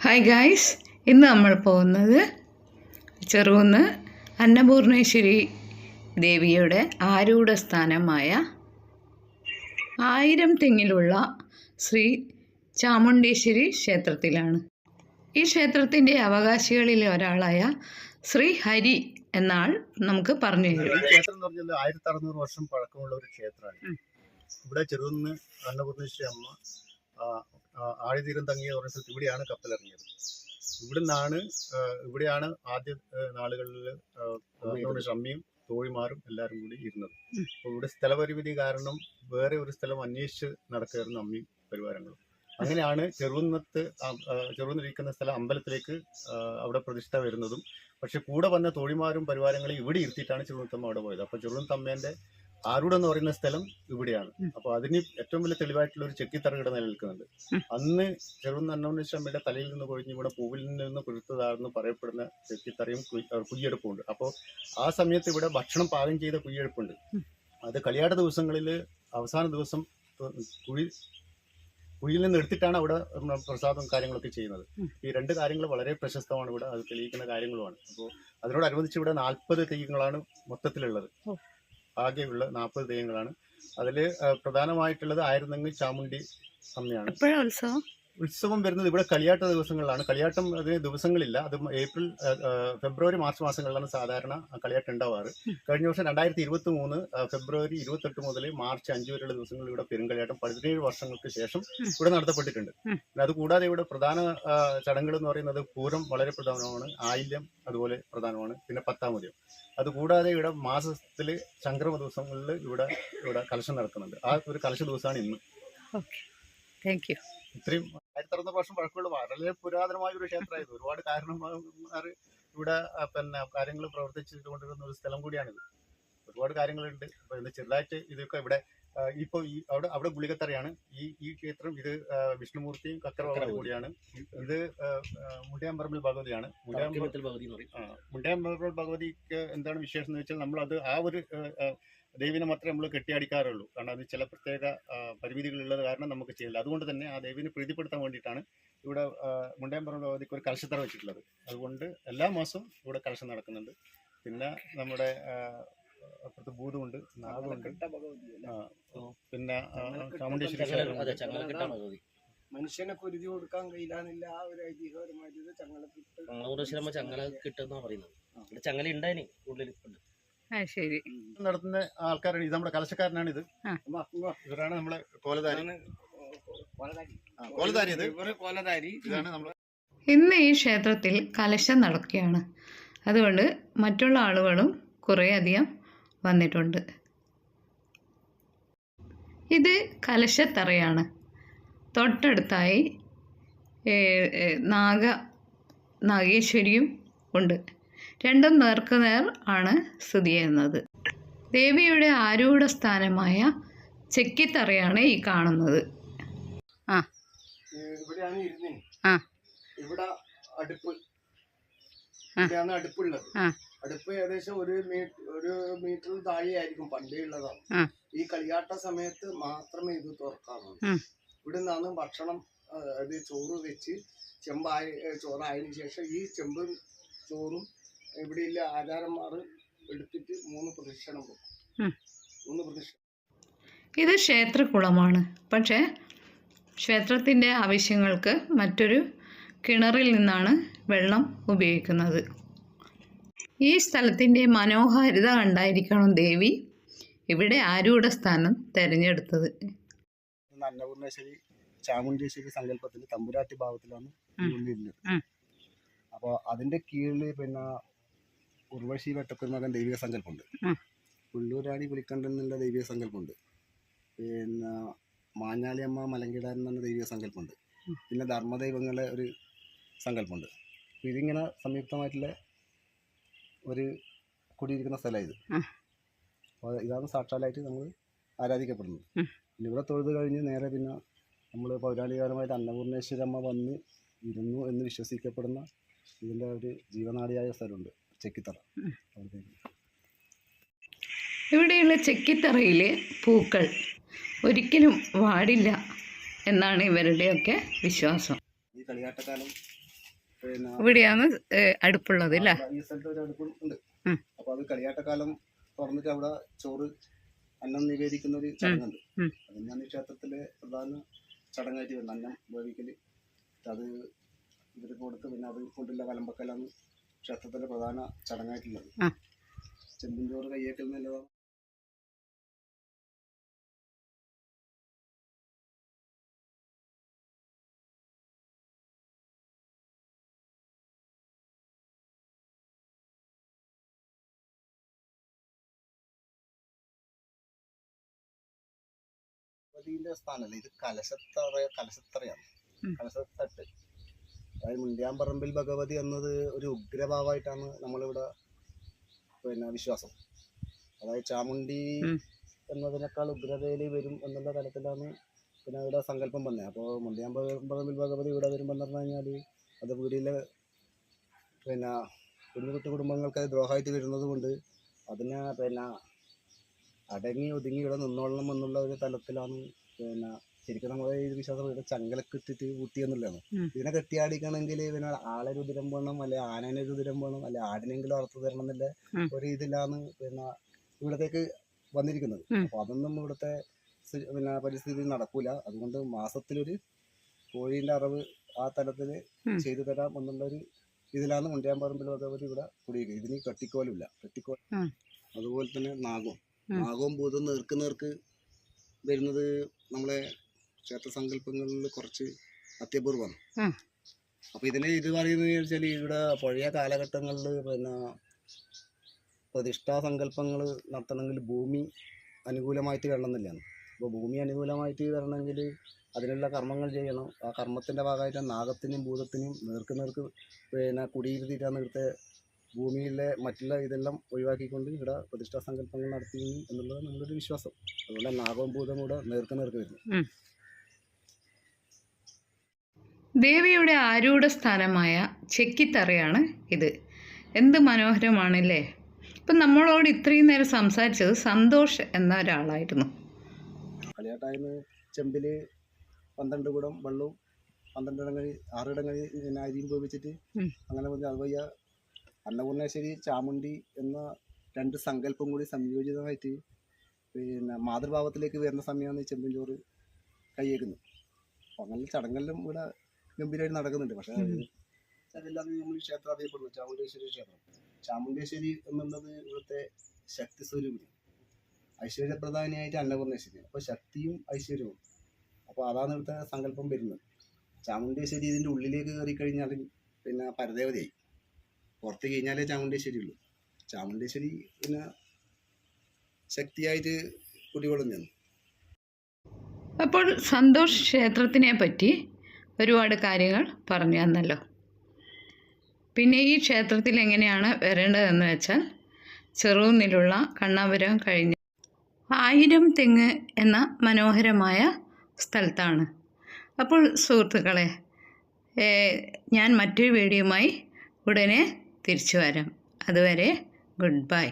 Hi guys ഇന്ന് നമ്മൾ പോകുന്നത് ചെറുകുന്ന് അന്നപൂർണേശ്വരി ദേവിയുടെ ആരൂഢ സ്ഥാനമായ ആയിരം തെങ്ങിലുള്ള ശ്രീ ചാമുണ്ടേശ്വരി ക്ഷേത്രത്തിലാണ്. ഈ ക്ഷേത്രത്തിന്റെ അവകാശികളിൽ ഒരാളായ ശ്രീ ഹരി എന്നാൾ നമുക്ക് പറഞ്ഞു തരും. ഈ ക്ഷേത്രം എന്ന് പറഞ്ഞാൽ ആയിരത്തി അറുന്നൂറ് വർഷം പഴക്കമുള്ള ഒരു ക്ഷേത്രമാണ്. ഇവിടെ ചെറുകുന്ന് അന്നപൂർണേശ്വരി അമ്മ ആഴിതീരം തങ്ങിയ പറഞ്ഞ സ്ഥലത്ത് ഇവിടെയാണ് കപ്പലിറങ്ങിയത്. ഇവിടുന്നാണ് ഇവിടെയാണ് ആദ്യ നാളുകളിൽ ഷമ്മിയും അമ്മയും തോഴിമാരും എല്ലാവരും കൂടി ഇരുന്നത്. അപ്പോൾ ഇവിടെ സ്ഥലപരിമിതി കാരണം വേറെ ഒരു സ്ഥലം അന്വേഷിച്ച് നടക്കുകയായിരുന്നു അമ്മയും പരിവാരങ്ങളും. അങ്ങനെയാണ് ചെറുകുന്നത്ത് ചെറുകുന്നിരിക്കുന്ന സ്ഥലം അമ്പലത്തിലേക്ക് അവിടെ പ്രതിഷ്ഠ വരുന്നതും. പക്ഷെ കൂടെ വന്ന തോഴിമാരും പരിവാരങ്ങളും ഇവിടെ ഇരുത്തിയിട്ടാണ് ചെറുകുന്നത്തമ്മ അവിടെ പോയത്. അപ്പോൾ ചെറുകുന്നത്തമ്മേന്റെ ആരൂഢ എന്ന് പറയുന്ന സ്ഥലം ഇവിടെയാണ്. അപ്പൊ അതിന് ഏറ്റവും വലിയ തെളിവായിട്ടുള്ള ഒരു ചെക്കിത്തറ ഇവിടെ നിലനിൽക്കുന്നുണ്ട്. അന്ന് ചെറുകുന്ന അന്നപൂർണേശ്വരമ്മയുടെ തലയിൽ നിന്ന് കൊഴിഞ്ഞ് ഇവിടെ പൂവിൽ നിന്ന് കൊഴുത്തതാണെന്ന് പറയപ്പെടുന്ന ചെക്കിത്തറയും കുയ്- കുയ്യെടുപ്പുണ്ട് അപ്പോൾ ആ സമയത്ത് ഇവിടെ ഭക്ഷണം പാകം ചെയ്ത കുയ്യെടുപ്പുണ്ട് അത് കളിയാട ദിവസങ്ങളിൽ അവസാന ദിവസം കുഴി കുഴിയിൽ നിന്ന് എടുത്തിട്ടാണ് അവിടെ പ്രസാദവും പ്രസാദം കാര്യങ്ങളൊക്കെ ചെയ്യുന്നത്. ഈ രണ്ട് കാര്യങ്ങൾ വളരെ പ്രശസ്തമാണ് ഇവിടെ. അത് തെളിയിക്കുന്ന കാര്യങ്ങളുമാണ്. അപ്പോൾ അതിനോടനുബന്ധിച്ച് ഇവിടെ നാൽപ്പത് തെയ്യങ്ങളാണ് മൊത്തത്തിലുള്ളത്. ആകെയുള്ള നാൽപ്പത് തെയ്യങ്ങളാണ്. അതിൽ പ്രധാനമായിട്ടുള്ളത് ആയിരുന്നെങ്കിൽ ചാമുണ്ടി അമ്മയാണ്. എപ്പോഴാണ് ഉത്സവം? ഉത്സവം വരുന്നത് ഇവിടെ കളിയാട്ട ദിവസങ്ങളിലാണ്. കളിയാട്ടം അതിന് ദിവസങ്ങളില്ല. അത് ഏപ്രിൽ ഫെബ്രുവരി മാർച്ച് മാസങ്ങളിലാണ് സാധാരണ കളിയാട്ടം ഉണ്ടാവാറ്. കഴിഞ്ഞ വർഷം രണ്ടായിരത്തി ഇരുപത്തി മൂന്ന് ഫെബ്രുവരി ഇരുപത്തെട്ട് മുതൽ മാർച്ച് അഞ്ച് വരെയുള്ള ദിവസങ്ങളിൽ ഇവിടെ പെരുങ്കളിയാട്ടം പതിനേഴ് വർഷങ്ങൾക്ക് ശേഷം ഇവിടെ നടത്തപ്പെട്ടിട്ടുണ്ട്. അതുകൂടാതെ ഇവിടെ പ്രധാന ചടങ്ങുകൾ എന്ന് പറയുന്നത് പൂരം വളരെ പ്രധാനമാണ്. ആയില്യം അതുപോലെ പ്രധാനമാണ്. പിന്നെ പത്താമതിയും അതുകൂടാതെ ഇവിടെ മാസത്തിൽ സംക്രമ ദിവസങ്ങളിൽ ഇവിടെ ഇവിടെ കലശം നടക്കുന്നുണ്ട്. ആ ഒരു കലശ ദിവസമാണ് ഇന്ന്. ഓക്കെ താങ്ക് യു ഇത്രയും ആയിരത്തി അറുന്നൂറ് വർഷം പഴക്കമുള്ള വളരെ പുരാതനമായ ഒരു ക്ഷേത്രമായിരുന്നു. ഒരുപാട് കാരണന്മാർ ഇവിടെ പിന്നെ കാര്യങ്ങൾ പ്രവർത്തിച്ചിട്ട് കൊണ്ടിരുന്ന ഒരു സ്ഥലം കൂടിയാണിത്. ഒരുപാട് കാര്യങ്ങളുണ്ട്. ഇത് ചെറുതായിട്ട് ഇതൊക്കെ ഇവിടെ ഇപ്പൊ ഈ അവിടെ അവിടെ ഗുളികത്തറയാണ്. ഈ ഈ ക്ഷേത്രം ഇത് വിഷ്ണുമൂർത്തിയും കക്കറ കൂടിയാണ്. ഇത് മുണ്ടയാമ്പറമ്പിൽ ഭഗവതിയാണ്. മുണ്ടയാമ്പറമ്പിൽ ഭഗവതി മുണ്ടിയാമ്പറമ്പിൽ ഭഗവതിക്ക് എന്താണ് വിശേഷം എന്ന് വെച്ചാൽ നമ്മൾ അത് ആ ഒരു ദേവിനെ മാത്രമേ നമ്മൾ കെട്ടിയടിക്കാറുള്ളൂ. കാരണം അത് ചില പ്രത്യേക പരിമിതികൾ പരിമിതികളുള്ളത് കാരണം നമുക്ക് ചെയ്യില്ല. അതുകൊണ്ട് തന്നെ ആ ദേവിനെ പ്രീതിപ്പെടുത്താൻ വേണ്ടിയിട്ടാണ് ഇവിടെ മുണ്ടയം പറഞ്ഞ ഭഗവതിക്ക് ഒരു കലശത്തറ വെച്ചിട്ടുള്ളത്. അതുകൊണ്ട് എല്ലാ മാസവും ഇവിടെ കലശം നടക്കുന്നുണ്ട്. പിന്നെ നമ്മുടെ അപ്പുറത്ത് ഭൂതമുണ്ട് നാഗമുണ്ട്. പിന്നെ ചാമുണ്ടേശ്വരി മനുഷ്യനെ കുരുതി കൊടുക്കാൻ കഴിയില്ല ആ ഒരു ഐതിഹ്യപരമായിട്ട് ചങ്ങല കിട്ടും ചങ്ങല കിട്ടുന്ന പറയുന്നത്. ഇവിടെ ചങ്ങല ഉണ്ടായിന് ഉള്ളിൽ ശരി. നടത്തുന്ന ആൾക്കാരാണ്. ഇത് നമ്മുടെ കലശക്കാരനാണ് ഇത്. ഇവരാണ് നമ്മുടെ കോലധാരി. കോലധാരി. ഇത് ഇവർ കൊലധാരി. ഇതാണ് നമ്മൾ ഇന്ന് ഈ ക്ഷേത്രത്തിൽ കലശം നടക്കുകയാണ്. അതുകൊണ്ട് മറ്റുള്ള ആളുകളും കുറേയധികം വന്നിട്ടുണ്ട്. ഇത് കലശത്തറയാണ്. തൊട്ടടുത്തായി നാഗ നാഗേശ്വരിയും ഉണ്ട്. രണ്ടും നേർക്കുനേർ ആണ് സ്ഥിതി ചെയ്യുന്നത്. ദേവിയുടെ ആരൂഢ സ്ഥാനമായ ചെക്കിത്തറയാണ് ഈ കാണുന്നത്. ആ. ഇവിടെയാണ് ഇരുന്നേ ആ. ഇവിടെ അടുപ്പ്. ഇവിടെയാണ് അടുപ്പുള്ളത്. അടുപ്പ് ഏകദേശം ഒരു മീറ്റർ ഒരു മീറ്റർ താഴെയായിരിക്കും പണ്ടേ ഉള്ളതാണ്. ഈ കളിയാട്ട സമയത്ത് മാത്രമേ ഇത് തുറക്കാറുള്ളൂ. ഇവിടെ നിന്നാണ് ഭക്ഷണം അത് ചോറ് വെച്ച് ചെമ്പായ ചോറായതിനു ശേഷം ഈ ചെമ്പും ചോറും ഇവിടെയുള്ള ആചാരന്മാർ എടുത്തിട്ട് മൂന്ന് പ്രദക്ഷിണം പോകും. മൂന്ന് പ്രദക്ഷിണം ഇത് ക്ഷേത്രകുളമാണ്. പക്ഷേ ക്ഷേത്രത്തിന്റെ ആവശ്യങ്ങൾക്ക് മറ്റൊരു കിണറിൽ നിന്നാണ് വെള്ളം ഉപയോഗിക്കുന്നത്. ഈ സ്ഥലത്തിന്റെ മനോഹാരിത കണ്ടായിരിക്കണം ദേവി. ഇവിടെ ആരുടെ സ്ഥാനം തിരഞ്ഞെടുത്തത്? അന്നപൂർണേശ്വരി ചാമുണ്ടേശ്വരി സങ്കല്പത്തിൽ തമ്പുരാട്ടി ഭാവത്തിലാണ്. ഉള്ളിരുന്നത് അപ്പോൾ അതിന്റെ കീഴിൽ പിന്നെ ഉർവശി വെട്ടക്കുരുമകൻ ദൈവിക സങ്കല്പമുണ്ട്. ഉള്ളൂരാണി പുല്ലൂരാണി എന്നുള്ള ദൈവിക സങ്കല്പമുണ്ട്. പിന്നെ മാഞ്ഞാളിയമ്മ മലങ്കിടാരൻ എന്ന ദൈവിക സങ്കല്പമുണ്ട്. പിന്നെ ധർമ്മദൈവങ്ങളെ ഒരു സങ്കല്പമുണ്ട്. ഇതിങ്ങനെ സംയുക്തമായിട്ടുള്ള ഒരു കുടിയിരിക്കുന്ന സ്ഥലമാണ് ഇത്. അപ്പോൾ ഇതാണ് സാക്ഷാലായിട്ട് നമ്മൾ ആരാധിക്കപ്പെടുന്നത്. പിന്നെ ഇവിടെ തൊഴുത് കഴിഞ്ഞ് നേരെ പിന്നെ നമ്മൾ പൗരാണികപരമായിട്ട് അന്നപൂർണേശ്വരമ്മ വന്ന് ഇരുന്നു എന്ന് വിശ്വസിക്കപ്പെടുന്ന ഇതിന്റെ ഒരു ജീവനാടിയായ സ്ഥലമുണ്ട്. ചെക്കിത്തറ. ഇവിടെയുള്ള ചെക്കിത്തറയിലെ പൂക്കൾ ഒരിക്കലും വാടില്ല എന്നാണ് ഇവരുടെയൊക്കെ വിശ്വാസം ഇവിടെയാണ് അടുപ്പുള്ളത് അല്ലേ. അപ്പൊ അത് കളിയാട്ടക്കാലം തുറന്നിട്ട് അവിടെ ചോറ് അന്നം നിവേദിക്കുന്ന ഒരു ചടങ്ങുണ്ട്. അത് തന്നെയാണ് ക്ഷേത്രത്തിലെ പ്രധാന ചടങ്ങായിട്ട് വരുന്നത് അന്നം വേവിക്കൽ അത് ഇവർ കൊടുത്ത് പിന്നെ അത് കൊണ്ടുള്ള കലമ്പക്കലാണ് ക്ഷേത്രത്തിലെ പ്രധാന ചടങ്ങായിട്ടുള്ളത്. ചെമ്പിൻചോറ് ചെമ്പും ചോറ് കയ്യേക്കൽ എന്നുള്ളതാണ് ഭഗവതിന്റെ സ്ഥാനമല്ല ഇത് കലശത്തറ കലശത്തറയാണ്. കലശത്തട്ട്. അതായത് മുണ്ടിയാമ്പറമ്പിൽ ഭഗവതി എന്നത് ഒരു ഉഗ്രഭാവമായിട്ടാണ് നമ്മളിവിടെ പിന്നെ വിശ്വാസം അതായത് ചാമുണ്ടി. എന്നതിനേക്കാൾ ഉഗ്രതയിൽ വരും എന്നുള്ള തരത്തിലാണ് പിന്നെ ഇവിടെ സങ്കല്പം വന്നത് അപ്പോൾ മുണ്ടിയാമ്പറമ്പിൽ ഭഗവതി ഇവിടെ വരുമ്പോൾ എന്ന് പറഞ്ഞു കഴിഞ്ഞാൽ അത് വീടിലെ പിന്നെ കുഞ്ഞു കുട്ടി കുടുംബങ്ങൾക്ക് ദ്രോഹമായിട്ട് വരുന്നത് കൊണ്ട് അതിനെ പിന്നെ അടങ്ങി ഒതുങ്ങി ഇവിടെ നിന്നോളണം എന്നുള്ള ഒരു തലത്തിലാണ് പിന്നെ ശരിക്കും നമ്മുടെ ഈ വിശ്വാസം ഇവിടെ ചങ്കലൊക്കെ ഇട്ടിട്ട് ഊട്ടി എന്നുള്ളതാണ് ഉം. ഇതിനെ കെട്ടിയാടിക്കണമെങ്കിൽ പിന്നെ ആളെ രുതിരം വേണം അല്ലെ ആനേനെ രുതിരം വേണം അല്ലെ ആടിനെങ്കിലും അറുത്ത് തരണം എന്നുള്ള ഒരു ഇതിലാണ് പിന്നെ ഇവിടത്തേക്ക് വന്നിരിക്കുന്നത് അപ്പൊ അതൊന്നും ഇവിടുത്തെ പിന്നെ പരിസ്ഥിതി നടക്കൂല അതുകൊണ്ട് മാസത്തിലൊരു കോഴിന്റെ അറവ് ആ തലത്തിൽ. ചെയ്തു തരാം എന്നുള്ള ഒരു ഇതിലാണ് മുണ്ടിയാമ്പറമ്പിൽ ഭഗവതി ഇവിടെ കുടിയിരിക്കുന്നത് ഇതിന് കെട്ടിക്കോലില്ല കെട്ടിക്കോൽ. അതുപോലെ അതുപോലെ തന്നെ നാഗവും. നാഗവും ഭൂതവും നേർക്ക് നേർക്ക് വരുന്നത് നമ്മളെ ക്ഷേത്ര സങ്കല്പങ്ങളിൽ കുറച്ച് അത്യപൂർവമാണ് അപ്പൊ അപ്പോൾ ഇതിനെ ഇത് പറയുന്നത് വെച്ചാൽ ഇവിടെ പഴയ കാലഘട്ടങ്ങളിൽ പിന്നെ പ്രതിഷ്ഠാ സങ്കല്പങ്ങൾ നടത്തണമെങ്കിൽ ഭൂമി അനുകൂലമായിട്ട് വരണമെന്നില്ലാണ് അപ്പോൾ ഭൂമി അനുകൂലമായിട്ട് വരണമെങ്കിൽ അതിനുള്ള കർമ്മങ്ങൾ ചെയ്യണം. ആ കർമ്മത്തിന്റെ ഭാഗമായിട്ട് നാഗത്തിനും ഭൂതത്തിനും നേർക്ക് നേർക്ക് പിന്നെ കുടിയിരുത്തിയിട്ടാണ് ഇവിടുത്തെ ഭൂമിയിലെ മറ്റുള്ള ഇതെല്ലാം ഒഴിവാക്കിക്കൊണ്ട് ഇവിടെ പ്രതിഷ്ഠാ സങ്കല്പങ്ങൾ നടത്തി എന്നുള്ളത് നമ്മുടെ ഒരു വിശ്വാസം. അതുകൊണ്ട് നാഗവും ഭൂതവും കൂടെ നേർക്ക് നേർക്ക് വരുന്നു. ദേവിയുടെ ആരൂഢ സ്ഥാനമായ ചെക്കിത്തറയാണ് ഇത്. എന്ത് മനോഹരമാണല്ലേ? ഇപ്പം നമ്മളോട് ഇത്രയും നേരം സംസാരിച്ചത് സന്തോഷ് എന്ന ഒരാളായിരുന്നു. കളിയാട്ടായ്മ ചെമ്പിൽ പന്ത്രണ്ട് കുടം വെള്ളവും പന്ത്രണ്ട് ഇടങ്ങഴി ആറ് ഇടങ്ങഴി പിന്നെ അരിയും ഉപയോഗിച്ചിട്ട് അങ്ങനെ പറഞ്ഞ് അതുവയ്യ അന്നപൂർണേശ്വരി ചാമുണ്ടി എന്ന രണ്ട് സങ്കല്പം കൂടി സംയോജിതമായിട്ട് പിന്നെ മാതൃഭാവത്തിലേക്ക് വരുന്ന സമയമാണ് ചെമ്പിൻ ചോറ് കയ്യേക്കുന്നത് അപ്പോൾ അങ്ങനെ ചടങ്ങെല്ലാം ഇവിടെ ഗംഭീരമായിട്ട് നടക്കുന്നുണ്ട്. പക്ഷെ. അതെല്ലാം നമ്മൾ ക്ഷേത്രം അറിയപ്പെടുന്നു. ചാമുണ്ടേശ്വരി ക്ഷേത്രം. ചാമുണ്ടേശ്വരി എന്നുള്ളത് ഇവിടുത്തെ ശക്തി സ്വരൂപിനി ഐശ്വര്യപ്രധാനിയായിട്ട് അന്നപൂർണേശ്വരി അപ്പോൾ ശക്തിയും ഐശ്വര്യവും. അപ്പോൾ അതാണ് ഇവിടുത്തെ സങ്കല്പം വരുന്നത്. ചാമുണ്ടേശ്വരി ഇതിന്റെ ഉള്ളിലേക്ക് കയറി കഴിഞ്ഞാൽ പിന്നെ പരദേവതയായി. പുറത്ത് കഴിഞ്ഞാലേ ചാമുണ്ടേശ്വരി ഉള്ളൂ. ചാമുണ്ടേശ്വരി പിന്നെ ശക്തിയായിട്ട് കുടിവെള്ളം കുടികൊള്ളുന്നതാണ് അപ്പോൾ സന്തോഷ് ക്ഷേത്രത്തിനെ പറ്റി ഒരുപാട് കാര്യങ്ങൾ പറഞ്ഞു തന്നല്ലോ പിന്നെ ഈ ക്ഷേത്രത്തിൽ എങ്ങനെയാണ് വരേണ്ടതെന്ന് വെച്ചാൽ ചെറുനിലുള്ള കണ്ണാപുരം കഴിഞ്ഞ് ആയിരം തെങ്ങ് എന്ന മനോഹരമായ സ്ഥലത്താണ്. അപ്പോൾ സുഹൃത്തുക്കളെ ഞാൻ മറ്റൊരു വീഡിയോയുമായി ഉടനെ തിരിച്ചു വരാം. അതുവരെ ഗുഡ് ബൈ.